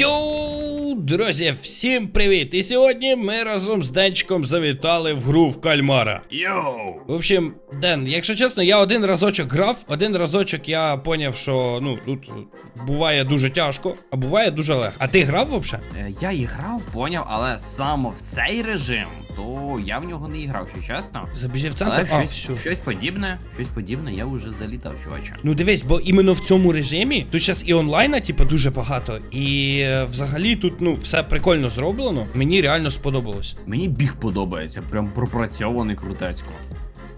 Йоу, друзі, всім привіт! І сьогодні ми разом з Денчиком завітали в гру в кальмара. Йоу! В общем, Ден, якщо чесно, я один разочок грав, один разочок я поняв, що ну тут буває дуже тяжко, а буває дуже легко. А ти грав взагалі? Е, Я і грав, поняв, але саме в цей режим, то я в нього не грав, що чесно. Забіжив в Але центр? А, щось, все. щось подібне, щось подібне я вже залітав, чуваче. Ну дивись, бо іменно в цьому режимі тут зараз і онлайна, типу, дуже багато, і е, взагалі тут ну все прикольно зроблено. Мені реально сподобалось. Мені біг подобається, прям пропрацьований крутецько.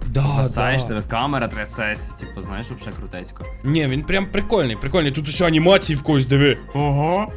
Да, Касаєш, да. тебе камера трясеться, типу, знаєш, взагалі крутецько. Ні, він прям прикольний, прикольний. Тут усі анімації в когось диви. Ого!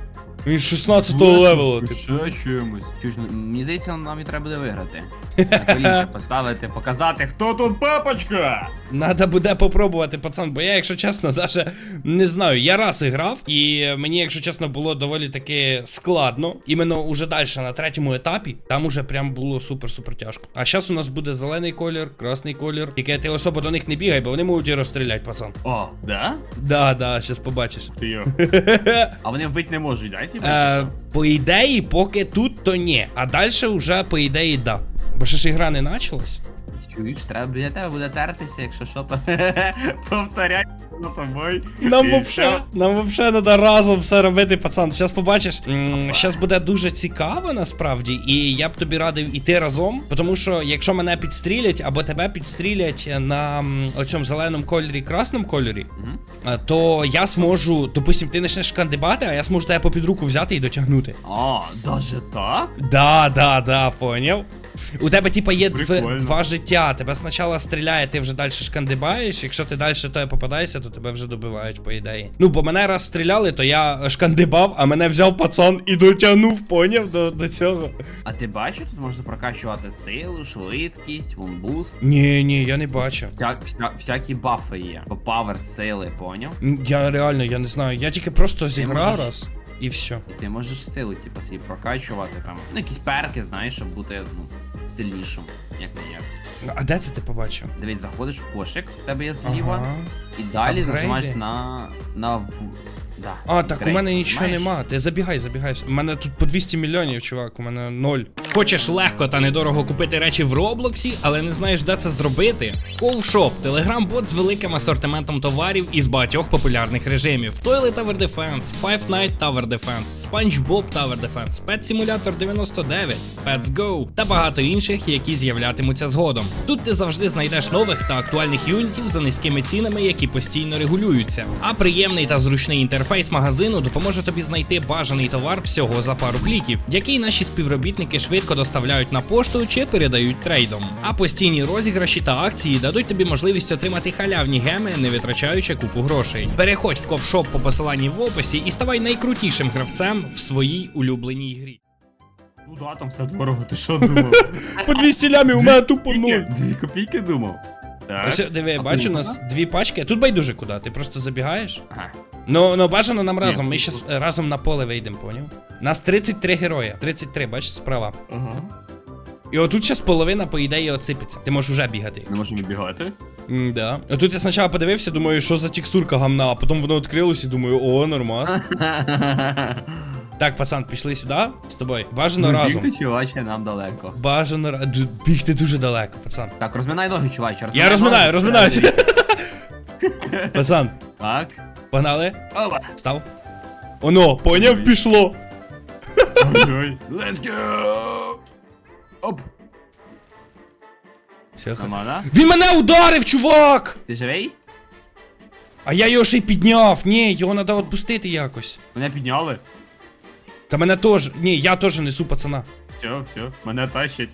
Він 16 левела. типу. Ще чимось. Чуж, ну, мені здається, нам і треба буде виграти. На колінця поставити, показати, хто тут папочка! Надо буде попробувати, пацан, бо я, якщо чесно, даже не знаю. Я раз грав, і мені, якщо чесно, було доволі таки складно. Іменно уже далі, на третьому етапі, там уже прям було супер-супер тяжко. А зараз у нас буде зелений колір, красний колір. Тільки ти особо до них не бігай, бо вони можуть і розстріляти, пацан. О, да? Да, да, щас побачиш. Ти йо. А вони вбити не можуть, да, типу? Е, по ідеї, поки тут, то ні. А далі вже, по ідеї, да. Бо ще ж ігра не почалась. Чуєш, треба біля тебе буде тертися, якщо що, то повторяй за тобою. Нам вообще, нам вообще надо разом все робити, пацан. Щас побачиш. Щас буде дуже цікаво насправді, і я б тобі радив іти разом. Тому що якщо мене підстрілять або тебе підстрілять на оцьому зеленому кольорі, красному кольорі, е, то я зможу, допустим, ти почнеш кандибати, а я зможу тебе попід руку взяти і дотягнути. А, даже так? Да, да, да, поняв. У тебе, типа, є дв, Прикольно. два життя. Тебе спочатку стріляє, ти вже далі шкандибаєш. Якщо ти далі тебе попадаєшся, то тебе вже добивають, по ідеї. Ну, бо мене раз стріляли, то я шкандибав, а мене взяв пацан і дотягнув, поняв до, до цього. А ти бачив, тут можна прокачувати силу, швидкість, вунбуст. Ні, ні, я не бачив. Вся, вся, всякі бафи є. По павер сили, поняв? М, Я реально, я не знаю. Я тільки просто зіграв можеш- раз і все. І ти можеш силу, типу, собі прокачувати там. Ну, якісь перки, знаєш, щоб бути ну, сильнішим, як не як. А де це ти побачив? Дивись, заходиш в кошик, в тебе є зліва, Ага. і далі Апгрейди? нажимаєш на. на. Да, А, так у мене нічого нема. Ти забігай, забігай. У мене тут по 200 мільйонів, чувак, у мене ноль. Хочеш легко та недорого купити речі в Роблоксі, але не знаєш, де це зробити? Ковшоп телеграм-бот з великим асортиментом товарів із багатьох популярних режимів: Toilet Tower Defense, Five Night Tower Defense, SpongeBob Tower Defense, Pet Simulator 99, Pets Go та багато інших, які з'являтимуться згодом. Тут ти завжди знайдеш нових та актуальних юнітів за низькими цінами, які постійно регулюються. А приємний та зручний інтерфейс магазину допоможе тобі знайти бажаний товар всього за пару кліків, який наші співробітники швидко доставляють на пошту чи передають трейдом. А постійні розіграші та акції дадуть тобі можливість отримати халявні геми, не витрачаючи купу грошей. Переходь в ковшоп по посиланні в описі і ставай найкрутішим гравцем в своїй улюбленій грі. Ну да, там все дорого, ти що думав? По 200 лямів у мене тупо нуль. Дві копійки думав. Так. Ось диви, бачу, у нас дві пачки. Тут байдуже куди, ти просто забігаєш. Ага. Ну, ну бажано нам разом. Ми щас е, разом на поле вийдемо, поняв? Нас 33 героя. 33, бачиш, справа. Ага. І отут зараз половина, по ідеї, оципиться. Ти можеш уже бігати. Не можемо бігати. М, да. Отут я спочатку подивився, думаю, що за текстурка гамна, а потім воно відкрилось і думаю, о, нормас. Так, пацан, пішли сюди з тобою. Бажано Ну, разом. Бігти, чуваче, нам далеко. Бажано разом. Бігти дуже далеко, пацан. Так, розминай ноги, чуваче. Я розминаю, ноги. розминаюся. Пацан, Так. Погнали. Опа. Став. Оно, поняв, пішло. Ой-ой. Let's go! Оп. Все, Нормально? Він мене ударив, чувак! Ти живий? А я його ще й підняв. Ні, його треба відпустити якось. Мене підняли. Та мене теж. Ні, я теж несу пацана. Все, все, мене тащать.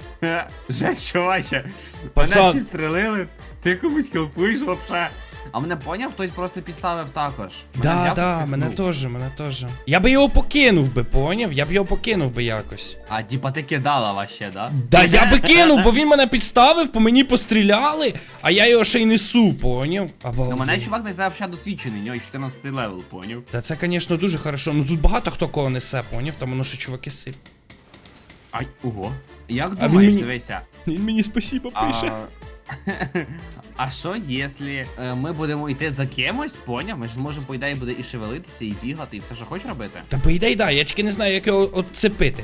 Жесть, чуваче. Пацан. Мене підстрелили. Ти комусь хелпуєш вообще. А мене поняв, хтось просто підставив також. Мене Да, взяв і да, спихнув. мене теж, мене теж. Я би його покинув би, поняв? Я б його покинув би якось. А, типа ти кидала вообще, да? Да я би кинув, бо він мене підставив, по мені постріляли, а я його ще й несу, поняв? Ну мене чувак не взагалі досвідчений, у нього 14 левел, поняв? Та це, звісно, дуже хорошо. Ну тут багато хто кого несе, поняв? Там воно ще чуваки сип. Ай, ого. Як він думаєш, мені- дивися. Він мені спасибо А, пише. А що, якщо е, ми будемо йти за кимось, поняв? Ми ж можемо, по ідеї, буде і шевелитися, і бігати, і все, що хочеш робити. Та по ідеї, да, я тільки не знаю, як його отцепити.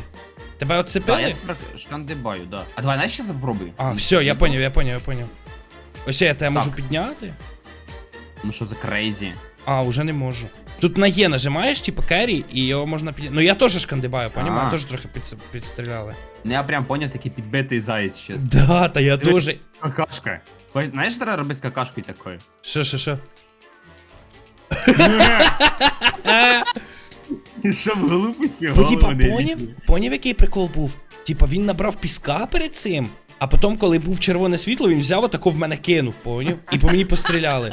Тебе Так, отцепили? я тепер шкандибаю, да. А давай знаєш, ще запробуй. А, все, я поняв, я поняв, я поняв. Ось я тебе можу Так. підняти. Ну що за крейзі? А, уже не можу. Тут на Є нажимаєш, типу керрі, і його можна підняти. Ну я теж шкандибаю, поняв? А. Теж трохи під, підстріляли. Ну я прям поняв такий підбитий заєць щас. Да, та я Диви- теж. Какашка. Бач- Знаєш, що треба робити з какашкою такою? Що, що, що? Щоб глупості Бо типа поняв, поняв, який прикол був? Типа він набрав піска перед цим, а потім, коли був червоне світло, він взяв отако в мене кинув, поняв? І по мені постріляли.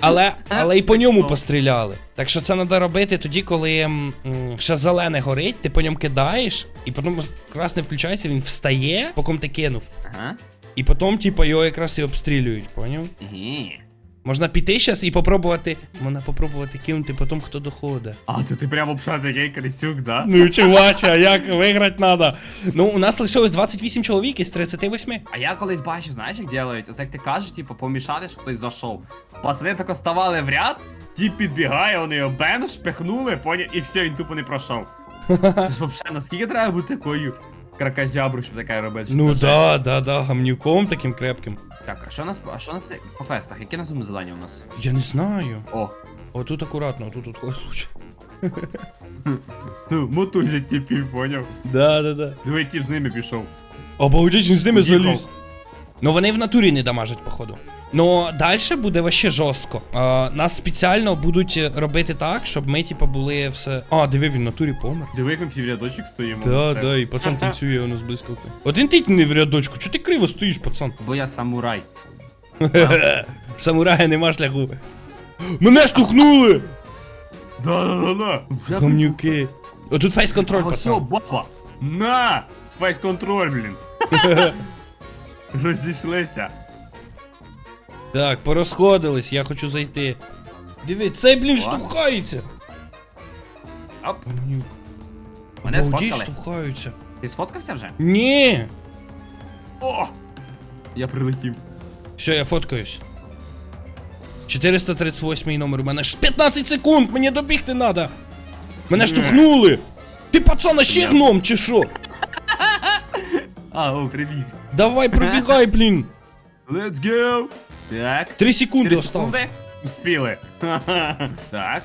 Але, але і по ньому постріляли. Так що це треба робити тоді, коли м, ще зелене горить, ти по ньому кидаєш, і потім красне включається, він встає, по ти кинув. Ага. І потім, типа, його якраз і обстрілюють, поняв? Ні. Можна піти зараз і попробувати. Можна попробувати кинути потім, хто доходить. А, то ти прямо взагалі такий крисюк, да? Ну, чувача, як виграти треба? Ну, у нас лишилось 28 чоловік із 38. А я колись бачив, знаєш, як ділають? Оце як ти кажеш, типу, помішати, щоб хтось зайшов. Пацани тако ставали в ряд, ті підбігає, вони його бем, шпихнули, поняв, і все, він тупо не пройшов. Ти ж взагалі, наскільки треба бути такою кракозябру, щоб таке робити? Ну да, да, да, гамнюком таким крепким. Так, а що у нас, а що у нас по квестах? Яке наступні завдання у нас? Я не знаю. О, О, тут акуратно, тут тут ось лучше. ну, мотузять типів, поняв? Да, да, да. Диви, тіп з ними пішов. Обалдеть, він з ними Їхав. заліз. Ну вони в натурі не дамажать, походу. Ну, далі буде вообще жорстко. А, нас спеціально будуть е, робити так, щоб ми, типа, були все. А, диви, він в натурі помер. Диви, як ми всі в рядочок стоїмо. Да, да, і пацан танцює воно з блискавки. Один ти не в рядочку, чого ти криво стоїш, пацан? Бо я самурай. Самурая нема шляху. Мене штовхнули! Да-да-да-да. Гамнюки. О, тут фейс контроль, А все, пацан. баба! На! Фейс контроль, блін. Розійшлися. Так, порозходились, я хочу зайти. Диви, цей, блін, штовхається. Оп. Гамнюк. Мене Обалдеть, сфоткали? штовхаються. Ти сфоткався вже? Ні. О! Я прилетів. Все, я фоткаюсь. 438 номер, у мене ж 15 секунд, мені добігти надо. Мене штовхнули. Ти пацана ще гном, чи що? А, о, прибіг. Давай, пробігай, блін. Let's go! Так. 3 секунди Чотири осталось. секунди. Успіли. Так.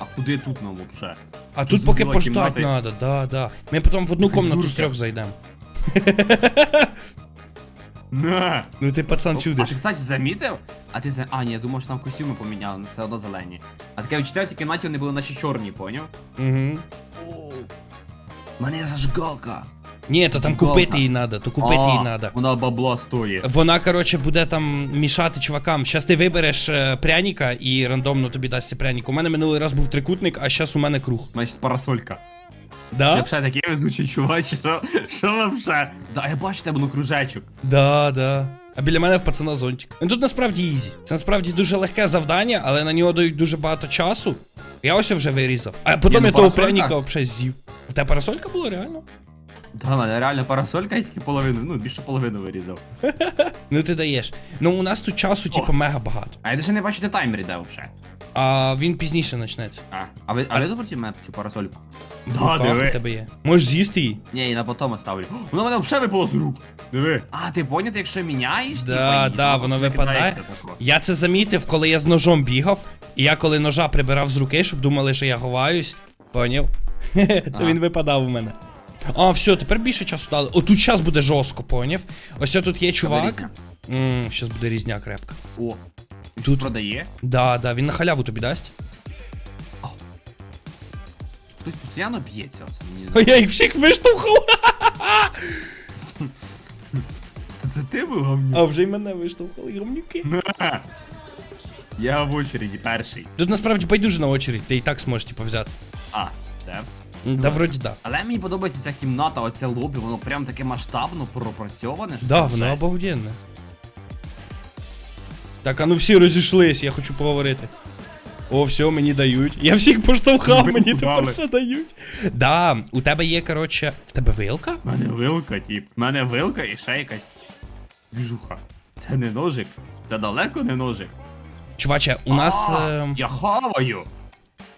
А куди тут нам вообще? А Тут поки пождать кімната. надо, да, да. Ми потім в одну комнату з дурка. трьох зайдемо. На! Ну ти пацан А чудиш. ти, кстати, замітив? А ти за. А, ні, я думав, що там костюми поміняли, але все одно зелені. А таке відчуття в цій кімнаті вони були наче чорні, поняв? Угу. Мене зажигалка. Ні, то там купити її надо, то купити її надо. Вона бабла стоїть. Вона, коротше, буде там мішати чувакам. Щас ти вибереш е, пряника і рандомно тобі дасться пряник. У мене минулий раз був трикутник, а щас у мене круг. Значить, парасолька. Я Да? взагалі такий везучий чувак, що, що вообще? Да, я бачу тебе ну кружечок. Да, да. А біля мене в пацана зонтик. Ну тут насправді ізі. Це насправді дуже легке завдання, але на нього дають дуже багато часу. Я ось вже вирізав. А потім ну, я того пряника взагалі з'їв. В тебе парасолька була реально? Да, мене реально парасолька, я тільки половину, ну більше половину вирізав. Ну ти даєш. Ну у нас тут часу, типу, мега багато. А я навіть не бачу, де таймер іде взагалі. А він пізніше почнеться. А, а ви, а ви добре мене цю парасольку? Руках у тебе є. Можеш з'їсти її. Ні, і на потом оставлю. О, Вона мене взагалі випала з рук. Диви. А, ти поняв, якщо міняєш, Да, типа, її, да, воно випадає. Я це замітив, коли я з ножом бігав, і я коли ножа прибирав з руки, щоб думали, що я ховаюсь. Поняв? То він випадав у мене. А, все, тепер більше часу дали. О, тут час буде жорстко, поняв? Ось тут є чувак. Ммм, щас буде різня крепка. О, Тут- тут продає. Да, да, він на халяву тобі дасть. Хтось постійно б'ється. Оце мені. А я їх всіх виштовхав. Це, ти був гамнюк? А вже й мене виштовхали, гамнюки. Я в очереді перший. Тут насправді байдуже на очередь, ти і так зможеш, типу, взяти. А, це. Да, вроді да. Але мені подобається ця кімната, оце лобі, воно прям таке масштабно пропрацьоване. що Да, це воно жесть. обалденне. Так, а ну всі розійшлись, я хочу поговорити. О, все, мені дають. Я всіх поштовхав, Ви мені тепер все дають. Да, у тебе є, коротше. В тебе вилка? У мене вилка, тип. У мене вилка і ще якась двіжуха. Це не ножик. Це далеко не ножик. Чуваче, у нас. А, е, Я хаваю.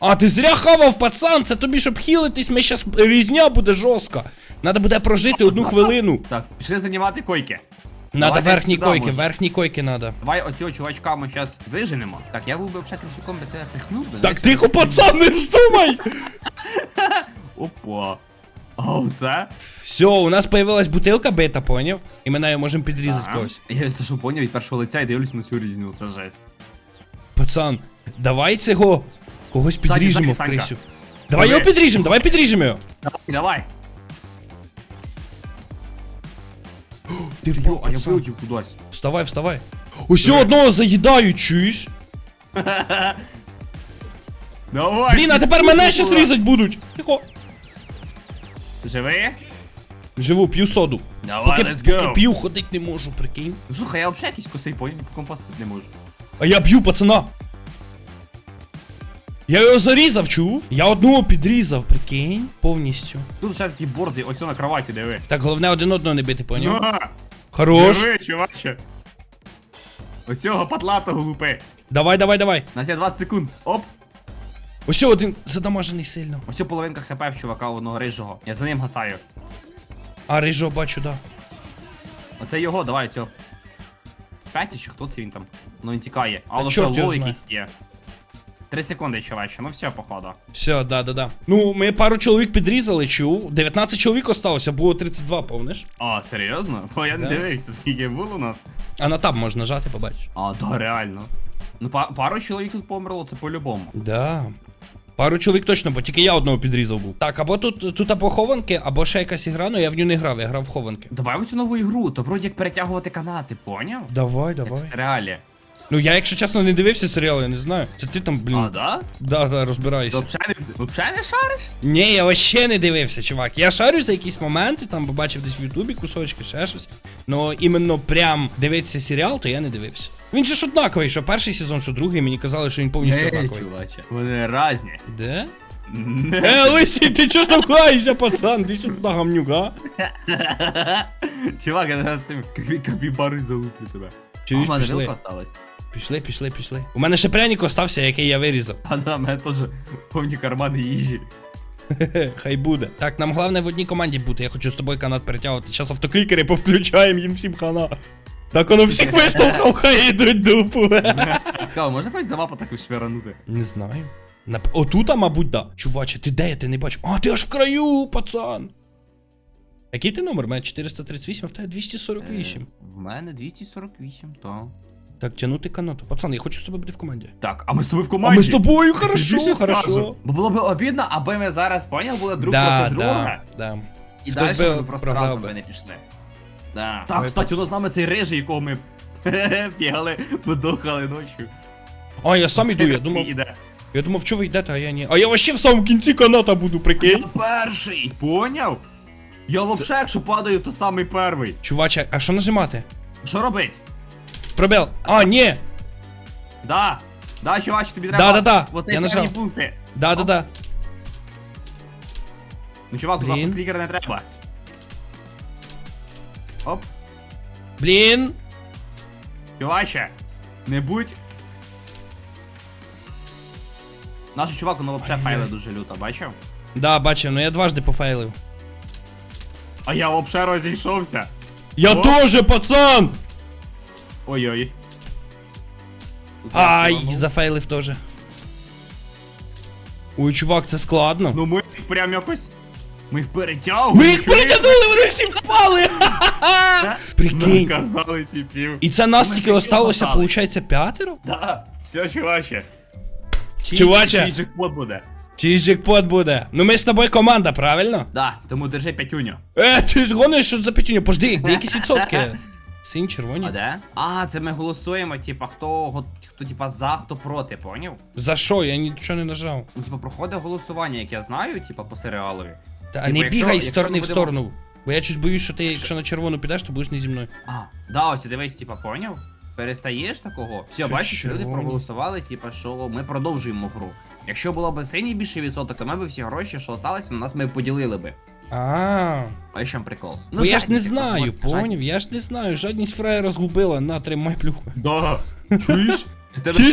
А, ти зря хавав, пацан! Це тобі, щоб хілитись, ми щас різня буде жорстка. Надо буде прожити одну хвилину. Так, пішли займати койки. Надо Давайте верхні сюди, койки, може. верхні койки надо. Давай оцього чувачка ми зараз виженемо. Так, я був би взагалі крисюком би тебе пихнув би. Так тихо, пацан, не вздумай! Опа. А оце? Все, у нас появилась бутилка бита, поняв? І ми нею можемо підрізати когось. Я це що поняв від першого лиця і дивлюсь на цю різню, це жесть. Пацан, давай цього когось підріжемо в крисю. Давай його підріжемо, давай підріжемо його. Давай, давай. Ти впав, а я пацан. вилетів кудись. Вставай, вставай. Ось одного заїдають, чуєш? Давай. Блін, а тепер мене щас різать будуть. Тихо. Живи? Живу, п'ю соду. Давай, Поки, let's поки go. п'ю, ходить не можу, прикинь. Слухай, я взагалі якийсь косий поняв, по компасу не можу. А я б'ю пацана. Я його зарізав, чув? Я одного підрізав, прикинь, повністю. Тут ще такий борзий, ось на кроваті, диви. Так, головне один одного не бити, поняв? На! Хорош. Диви, чуваче. Оцього патлатого лупи. Давай, давай, давай. У нас 20 секунд. Оп. Ось один задамажений сильно. Ось половинка хп в чувака одного рижого. Я за ним гасаю. А, рижого бачу, да. Оце його, давай цього. П'яті чи хто це він там? Ну він тікає. А Та воно чорт його лол знає. якийсь є. Три секунди, чуваче, ну все, походу. Все, да, да, да. Ну, ми пару чоловік підрізали, чув. 19 чоловік осталося, було 32, помниш? А, серйозно? Бо я не Да. дивився, скільки було у нас. А на таб можна нажати, побачиш. А, да, реально. Ну, па- пару чоловік тут померло, це по-любому. Да. Пару чоловік точно, бо тільки я одного підрізав був. Так, або тут, тут або хованки, або ще якась ігра, ну я в ню не грав, я грав в хованки. Давай оцю нову ігру, то вроді як перетягувати канати, поняв? Давай, Як в серіалі. Ну я, якщо чесно, не дивився серіал, я не знаю. Це ти там, блін. А, да? Да, да, Ти розбираєшся. взагалі не, взагалі не шариш? Ні, я вообще не дивився, чувак. Я шарю за якісь моменти, там побачив десь в Ютубі кусочки, ще щось. Ну іменно прям дивитися серіал, то я не дивився. Він же ж однаковий, що перший сезон, що другий, мені казали, що він повністю однаковий. чуваче. Вони разні. Де? Е, Лисій, ти чого штовхаєшся, пацан? Ти сюди гамнюга. Чувак, я зараз цим капі- капібари залуплю тебе. Чуєш, а в мене пішли. вилка осталась. Пішли, пішли, пішли. У мене ще пряник остався, який я вирізав. А да, в мене теж повні кармани їжі. Хе, Хай буде. Так, нам головне в одній команді бути. Я хочу з тобою канат перетягувати. Зараз автоклікери повключаємо їм всім хана. Так воно всіх виштовхав, хай йдуть дупу. Цікаво, можна когось за мапу так шверанути? Не знаю. Нап... Отута, мабуть, да. Чуваче, ти де? Я ти не бачу. А, ти аж в краю, пацан. Який ти номер? У мене 438, а в тебе 248. В мене 248, то. Так, тянути канату. Пацан, я хочу з тобою бути в команді. Так, а ми з тобою в А команді. ми з тобою, хорошо, хорошо. скажу. Бо було б обідно, аби ми зараз поняв, були друг Да, проти друга. да, да. І Хтось далі би ми просто разом би. не пішли. Да. Так, Ой, кстати, у нас з нами цей рижий, якого ми бігали, подохали ночі. А, я сам іду, я думав. Я думав, що ви йдете, а я ні. А я вообще в самому кінці каната буду, прикинь. Я перший, поняв? Я вообще, якщо падаю, то самий перший. Чуваче, а що нажимати? Що робить? Пробел. А, ні. Да. Да, чувач, тобі треба. Да-да-да, Оце я певні нажав. пункти. Да, да, да. Ну, чувак, тут Блін. клікер не треба. Оп. Блін. Чуваче, не будь. Наш чувак, воно вообще Ай-яй. файли дуже люто, бачив? Да, бачив, ну я дважди пофейлив. А я вообще розійшовся. Я О. тоже, пацан! Ой-ой. Ай, зафейлив теж. Ой, чувак, це складно. Ну ми їх прям якось. Ми їх перетягуємо. Ми їх притягнули, вони всі впали! Ха-ха-ха! Прикинь. Наказали типів. І це нас тільки осталося, мотали. виходить, п'ятеро? Да, все, чуваче. Чий- Чуваче. чий джекпот буде. Чи джекпот буде? Ну ми з тобою команда, правильно? Да, тому держи п'ятюню. Е, ти ж гониш, що за п'ятюню? Пожди, де якісь відсотки? Синь, червоні. А де? А, це ми голосуємо, типа, хто, хто типа за, хто проти, поняв? За що? Я нічого не нажав. Ну, типа, проходить голосування, як я знаю, типа, по серіалові. Та Типу, не якщо- бігай з сторони в будемо- сторону. Бо я щось боюсь, що ти, якщо на червону підеш, то будеш не зі мною. А, да, ось дивись, типа, поняв? Перестаєш такого. Все, Це бачиш, люди проголосували, типа, що ми продовжуємо гру. Якщо було б синій більший відсоток, то ми б всі гроші, що залишилися, на нас ми поділили би. А, А ще прикол. бо я ж не жадність, знаю, от, поняв, жадність. я ж не знаю. Жадність фраєра згубила, на, тримай плюху. Да. Чуєш?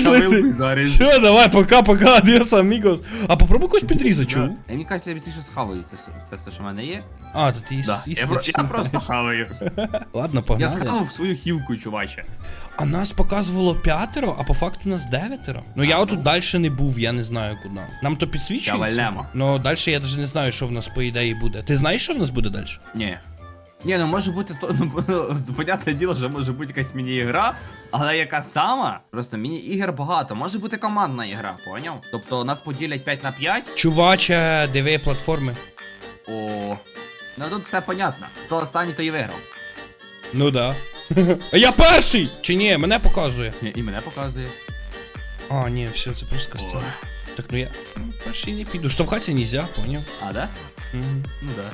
Шавилкою зараз. Все, давай, пока, пока, адіос, амігос. А попробуй когось підрізати, чув? Я мені кажеться, я більше схаваю це, все- це все, що в мене є. А, тут і Да. і- Я, про- я просто хаваю. Ладно, Я погнали. схавав свою хілку, чуваче. А нас показувало п'ятеро, а по факту нас дев'ятеро. Ну я отут далі не був, я не знаю куди. Нам то підсвічується. Кавалемо. Ну далі я навіть не знаю, що в нас по ідеї буде. Ти знаєш, що в нас буде далі? Ні. Ні, ну може бути то, ну, понятне діло, що може бути якась міні-ігра, але яка сама? Просто міні-ігр багато. Може бути командна ігра, поняв? Тобто нас поділять 5 на 5. Чуваче, диви платформи. О. Ну тут все понятно. Хто останній, то і виграв. Ну да. А я перший! Чи ні, мене показує. Ні, і мене показує. А, ні, все, це просто касцена. Так ну я ну, перший не піду. Штовхатися нельзя, поняв? А, да? Мгм. Ну да.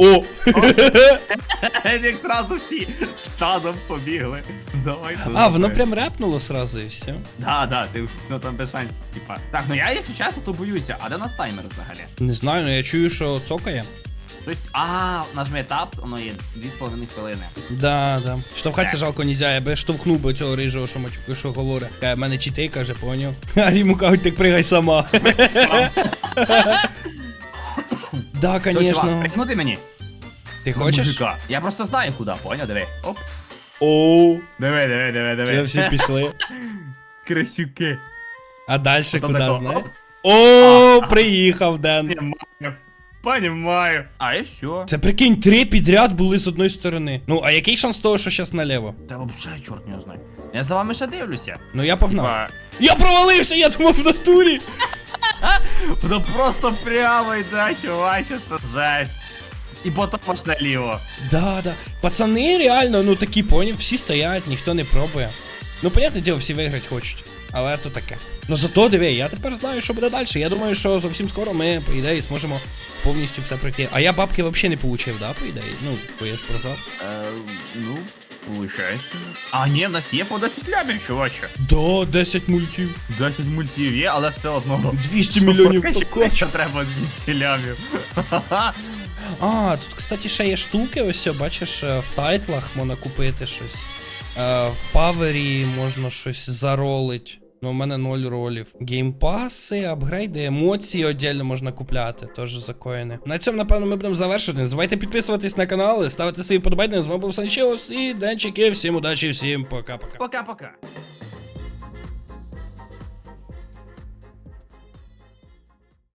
О! Як сразу всі стадом побігли. Давай. А, воно прям репнуло сразу і все. Да, да, ти ну там без шансів, типа. Так, ну я, якщо чесно, то боюся. А де нас таймер взагалі? Не знаю, ну я чую, що цокає. Тобто, а, нажми тап, воно є 2,5 хвилини. Да, да. Штовхатися жалко нельзя, я би штовхнув би цього рижого, що матюку, що говорить. Каже, мене читей, каже, поняв. А йому кажуть, так пригай сама. Да, Що, чувак, конечно. прикнути мені? Ти хочеш? Мужика. Я просто знаю куди, поняв, диви. Оп. О, Диви, диви, диви, це диви. всі пішли. Красюки. А далі Потім куди, тако, знаєш? оп. О, приїхав Ден. Понимаю. Понимаю. А і все. Це прикинь, три підряд були з одної сторони. Ну, а який шанс того, що зараз наліво? Та взагалі чорт не знає. Я за вами ще дивлюся. Ну я погнав. Типа, Я провалився, я думав в натурі. Ну просто прямо йде, чуваче, це жесть. І потім аж наліво. Да, да. Пацани реально, ну такі поняв, всі стоять, ніхто не пробує. Ну, понятне діло, всі виграти хочуть. Але то таке. Ну зато диви, я тепер знаю, що буде далі. Я думаю, що зовсім скоро ми, по ідеї, зможемо повністю все пройти. А я бабки взагалі не получив, да, по ідеї? Ну, бо я ж програв. Е, ну, получається. А, ні, в нас є по 10 лямів, чуваче. Да, 10 мультів. 10 мультів є, але все одно. 200 мільйонів покоців. Що треба 200 лямів. А, тут, кстати, ще є штуки, ось бачиш, е, в тайтлах можна купити щось. Е, В павері можна щось заролить. Ну, у мене 0 ролів. Геймпаси, апгрейди, емоції отдельно можна купляти, теж за коїни. На цьому, напевно, ми будемо завершувати. Не підписуватись на канал, ставити свої подобайки. З вами був Санчеус і Денчики. Всім удачі, всім пока-пока. Пока-пока.